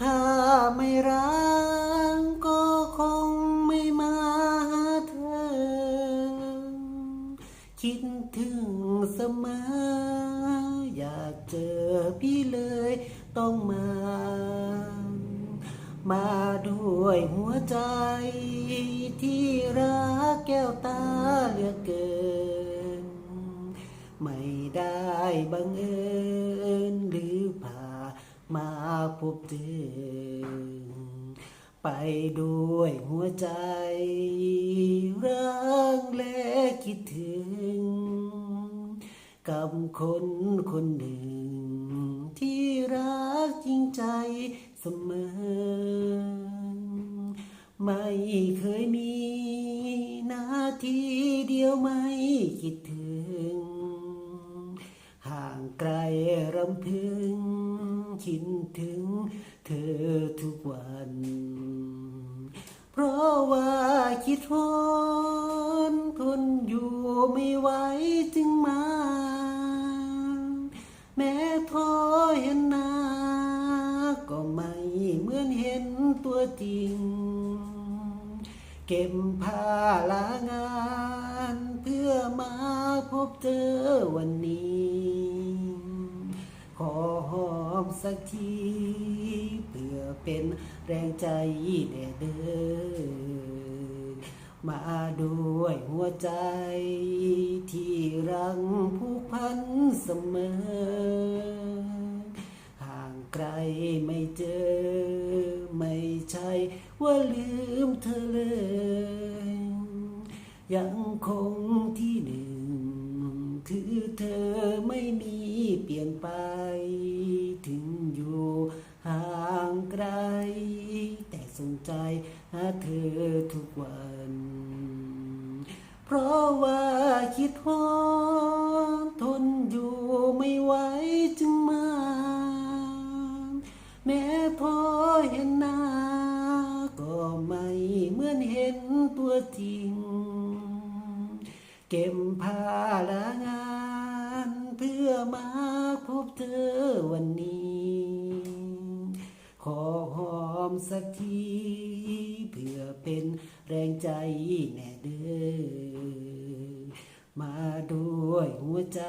ถ้าไม่รักก็คงไม่มาหาเธอ คิดถึงเสมอ อยากเจอพี่เลยต้องมา มาด้วยหัวใจที่รักแก้วตาเหลือเกิน ไม่ได้บังเอิญ พบเจอไปด้วยหัวใจรักและคิดถึง กับคนคนหนึ่ง ที่รักจริงใจเสมอ ไม่เคยมีนาทีเดียวไม่คิดถึง ห่างไกลรำพึง คิดถึงเธอทุกวัน เพราะว่าคิดทนทนอยู่ไม่ไหวจึงมา แม้พอเห็นหน้า ก็ไม่เหมือนเห็นตัวจริง เก็บผ้าลางานเพื่อมาพบเจอวันนี้ ขอ สักทีเพื่อเป็นแรงใจแด่เด้อมาด้วยหัวใจ ที่รังผูกพันเสมอ ห่างไกลไม่เจอ ไม่ใช่ว่าลืมเธอเลย ยังคงที่หนึ่ง คือเธอไม่มีเปลี่ยนไป แต่สนใจหาเธอทุกวัน เพราะว่าคิดฮอดทนอยู่ไม่ไหวจึงมา แม้พอเห็นหน้า ก็ไม่เหมือนเห็นตัวจริง เก็บผ้าลางานเพื่อมาพบเธอวันนี้ ขอหอ สักที เพื่อเป็นแรงใจแน่เด้อมาด้วยหัวใจ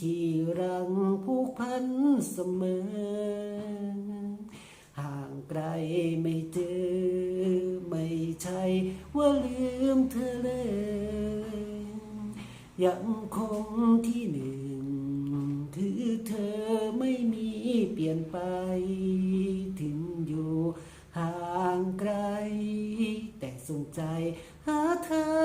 ที่รังผูกพันเสมอ ห่างไกลไม่เจอ ไม่ใช่ว่าลืมเธอเลย ยังคงที่หนึ่ง คือเธอไม่มีเปลี่ยนไป ห่างไกล แต่สนใจหาเธอ